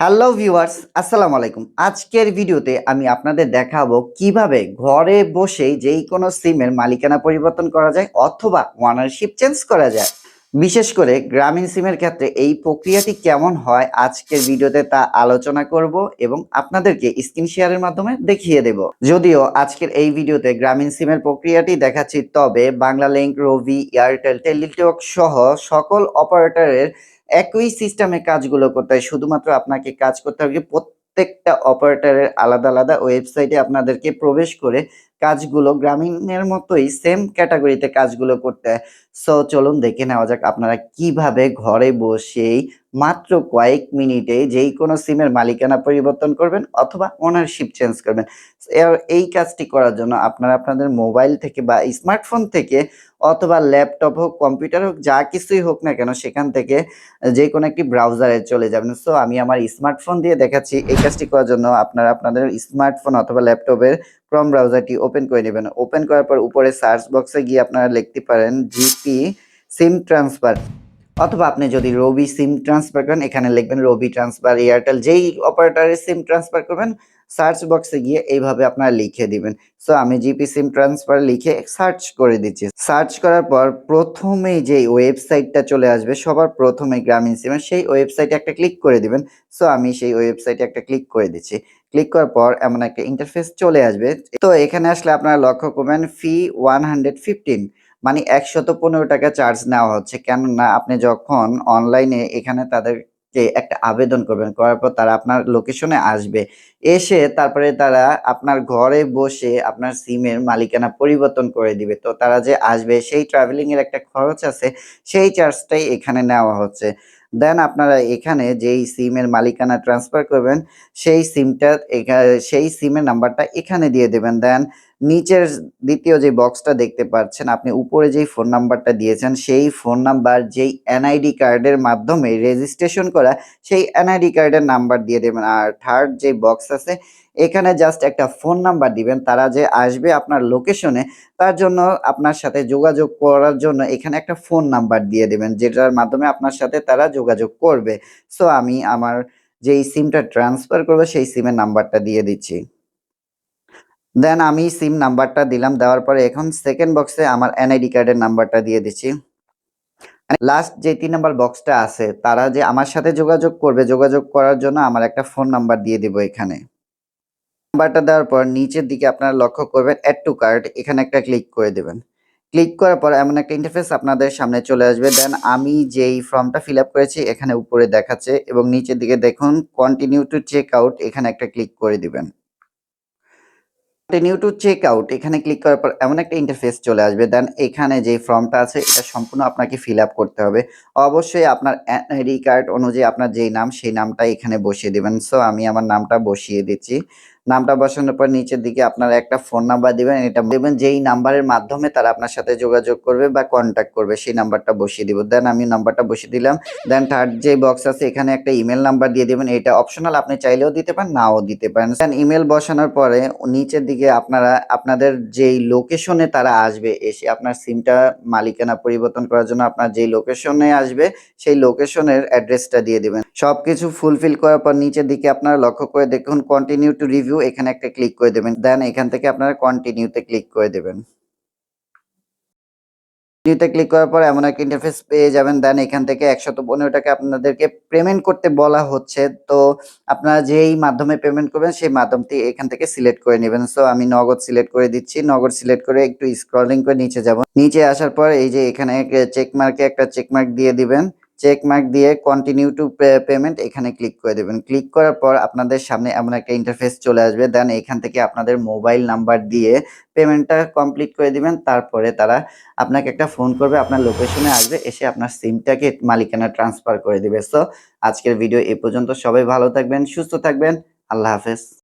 Hello viewers আসসালামু আলাইকুম আজকের ভিডিওতে আমি আপনাদের দেখাবো কীভাবে ঘরে বসেই যেই কোনো সিমের মালিকানা পরিবর্তন করা যায় অথবা ওয়ানারশিপ চেঞ্জ করা যায়। বিশেষ করে গ্রামীণ সিমের ক্ষেত্রে এই প্রক্রিয়াটি কেমন হয় আজকের ভিডিওতে তা আলোচনা করব এবং আপনাদেরকে স্ক্রিন শেয়ারের মাধ্যমে দেখিয়ে দেব। যদিও আজকের এই ভিডিওতে গ্রামীণ সিমের প্রক্রিয়াটি দেখাচ্ছি, তবে Banglalink Robi Airtel Teletalk সহ সকল অপারেটরের একই সিস্টেমে কাজগুলো করতে হয়। শুধুমাত্র আপনাকে কাজ করতে হবে কি প্রত্যেকটা অপারেটরের আলাদা আলাদা ওয়েবসাইটে আপনাদেরকে প্রবেশ করে কাজগুলো গ্রামীণের মতোই সেম ক্যাটাগরিতে কাজগুলো করতে হয়। সো চলুন দেখে নেওয়া যাক আপনারা কীভাবে ঘরে বসেই মাত্র কয়েক মিনিটে যেই কোনো সিমের মালিকানা পরিবর্তন করবেন অথবা ওনারশিপ চেঞ্জ করবেন। এই কাজটি করার জন্য আপনারা আপনাদের মোবাইল থেকে বা স্মার্টফোন থেকে অথবা ল্যাপটপ হোক কম্পিউটার হোক, যা কিছুই হোক না কেন সেখান থেকে যে কোনো একটি ব্রাউজারে চলে যাবেন। সো আমি আমার স্মার্টফোন দিয়ে দেখাচ্ছি। এই কাজটি করার জন্য আপনারা আপনাদের স্মার্টফোন অথবা ল্যাপটপের ক্রম ব্রাউজারটি ওপেন করে নেবেন। ওপেন করার পর উপরে সার্চ বক্সে গিয়ে আপনারা লিখতে পারেন জিপি সিম ট্রান্সফার অথবা আপনি যদি রবি সিম ট্রান্সফার করেন, এখানে লিখবেন রবি ট্রান্সফার এয়ারটেল, যেই অপারেটারের সিম ট্রান্সফার করবেন সার্চ বক্সে গিয়ে এইভাবে আপনারা লিখে দিবেন। সো আমি জিপি সিম ট্রান্সফার লিখে সার্চ করে দিচ্ছি। সার্চ করার পর প্রথমেই যে ওয়েবসাইটটা চলে আসবে, সবার প্রথমে গ্রামীণ সিমের, সেই ওয়েবসাইটে একটা ক্লিক করে দিবেন। সো আমি সেই ওয়েবসাইটে একটা ক্লিক করে দিচ্ছি। ক্লিক করার পর এমন একটা ইন্টারফেস চলে আসবে। তো, এখানে আসলে আপনারা লক্ষ্য করবেন ফি ওয়ান হান্ড্রেড ফিফটিন মানে একশত পনেরো টাকা চার্জ নেওয়া হচ্ছে। কেননা আপনি যখন অনলাইনে এখানে তাদেরকে একটা আবেদন করবেন, করার পর তারা আপনার লোকেশনে আসবে। এসে তারপরে তারা আপনার ঘরে বসে আপনার সিমের মালিকানা পরিবর্তন করে দিবে। তো তারা যে আসবে, সেই ট্রাভেলিং এর একটা খরচ আছে, সেই চার্জটাই এখানে নেওয়া হচ্ছে। দেন আপনারা এখানে যেই সিমের মালিকানা ট্রান্সফার করবেন, সেই সিমটা সেই সিমের নাম্বারটা এখানে দিয়ে দেবেন। দেন নিচের দ্বিতীয় যে বক্সটা দেখতে পাচ্ছেন, আপনি উপরে যেই ফোন নাম্বারটা দিয়েছেন, সেই ফোন নাম্বার যেই এনআইডি কার্ডের মাধ্যমে রেজিস্ট্রেশন করা, সেই এনআইডি কার্ডের নাম্বার দিয়ে দেবেন। আর থার্ড যে বক্স আছে, এখানে জাস্ট একটা ফোন নাম্বার দিবেন। তারা যে আসবে আপনার লোকেশনে তার জন্য আপনার সাথে যোগাযোগ করার জন্য এখানে একটা ফোন নাম্বার দিয়ে দেবেন, যেটার মাধ্যমে আপনার সাথে তারা যোগাযোগ করবে। সো আমি আমার যেই সিমটা ট্রান্সফার করবে, সেই সিমের নাম্বারটা দিয়ে দিচ্ছি। দেন আমি সিম নাম্বারটা দিলাম, দেওয়ার পরে এখন সেকেন্ড বক্সে আমার এনআইডি কার্ডের নাম্বারটা দিয়ে দিচ্ছি। লাস্ট যে তিন নাম্বার বক্সটা আছে, তারা যে আমার সাথে যোগাযোগ করবে, যোগাযোগ করার জন্য আমার একটা ফোন নাম্বার দিয়ে দিব এখানে। নাম্বারটা দেওয়ার পর নিচের দিকে আপনারা লক্ষ্য করবেন অ্যাড টু কার্ড এখানে একটা ক্লিক করে দেবেন। ক্লিক করার পর এমন একটা ইন্টারফেস আপনাদের সামনে চলে আসবে। দেন আমি যেই ফর্মটা ফিল আপ করেছি, এখানে উপরে দেখাচ্ছে এবং নিচের দিকে দেখুন কন্টিনিউ টু চেক আউট এখানে একটা ক্লিক করে দিবেন। কন্টিনিউ টু চেক আউট এখানে ক্লিক করার পর এমন একটা ইন্টারফেস চলে আসবে। দেন এখানে যে ফর্মটা আছে, এটা সম্পূর্ণ আপনাকে ফিল আপ করতে হবে। অবশ্যই আপনার আইডি কার্ড অনুযায়ী আপনার যেই নাম, সেই নামটা এখানে বসিয়ে দেবেন। সো আমি আমার নামটা বসিয়ে দিচ্ছি। নামটা বসানোর পর নিচের দিকে আপনারা একটা ফোন নাম্বার দিবেন, এটা দেবেন, যেই নাম্বারের মাধ্যমে তারা আপনার সাথে যোগাযোগ করবে বা কন্ট্যাক্ট করবে, সেই নাম্বারটা বসিয়ে দিব। দেন আমি নাম্বারটা বসিয়ে দিলাম। দেন থার্ড যে বক্স আছে, এখানে একটা ইমেল নাম্বার দিয়ে দিবেন, এটা অপশনাল আপনি চাইলেও দিতে পারেন, নাও দিতে পারেন। দেন ইমেল বসানোর পরে নিচের দিকে আপনারা, আপনাদের যেই লোকেশনে তারা আসবে, এসে আপনার সিমটা মালিকানা পরিবর্তন করার জন্য আপনার যেই লোকেশনে আসবে, সেই লোকেশনের অ্যাড্রেসটা দিয়ে দিবেন। সবকিছু ফুলফিল করার পর নিচের দিকে আপনারা লক্ষ্য করে দেখুন কন্টিনিউ টু রিভিউ এখানে একটা ক্লিক করে দেবেন। দেন এখান থেকে আপনারা কন্টিনিউতে ক্লিক করে দেবেন। কন্টিনিউতে ক্লিক করার পর এমন একটা ইন্টারফেস পেয়ে যাবেন। দেন এখান থেকে একশত পনেরো টাকা আপনাদেরকে পেমেন্ট করতে বলা হচ্ছে। তো আপনারা যেই মাধ্যমে পেমেন্ট করবেন, সেই মাধ্যমটি এখান থেকে সিলেক্ট করে নেবেন। সো আমি নগদ সিলেক্ট করে দিচ্ছি। নগদ সিলেক্ট করে একটু স্ক্রলিং করে নিচে যাব। নিচে আসার পর এই যে এখানে চেক মার্কে একটা চেক মার্ক দিয়ে দিবেন। চেক মার্ক দিয়ে কন্টিনিউ টু পেমেন্ট এখানে ক্লিক করে দেবেন। ক্লিক করার পর আপনাদের সামনে এমন একটা ইন্টারফেস চলে আসবে। দেন এখান থেকে আপনাদের মোবাইল নাম্বার দিয়ে পেমেন্টটা কমপ্লিট করে দিবেন। তারপরে তারা আপনাকে একটা ফোন করবে, আপনার লোকেশনে আসবে, এসে আপনার সিমটাকে মালিকানা ট্রান্সফার করে দিবে। সো আজকের ভিডিও এ পর্যন্ত সবাই ভালো থাকবেন, সুস্থ থাকবেন। আল্লাহ হাফেজ।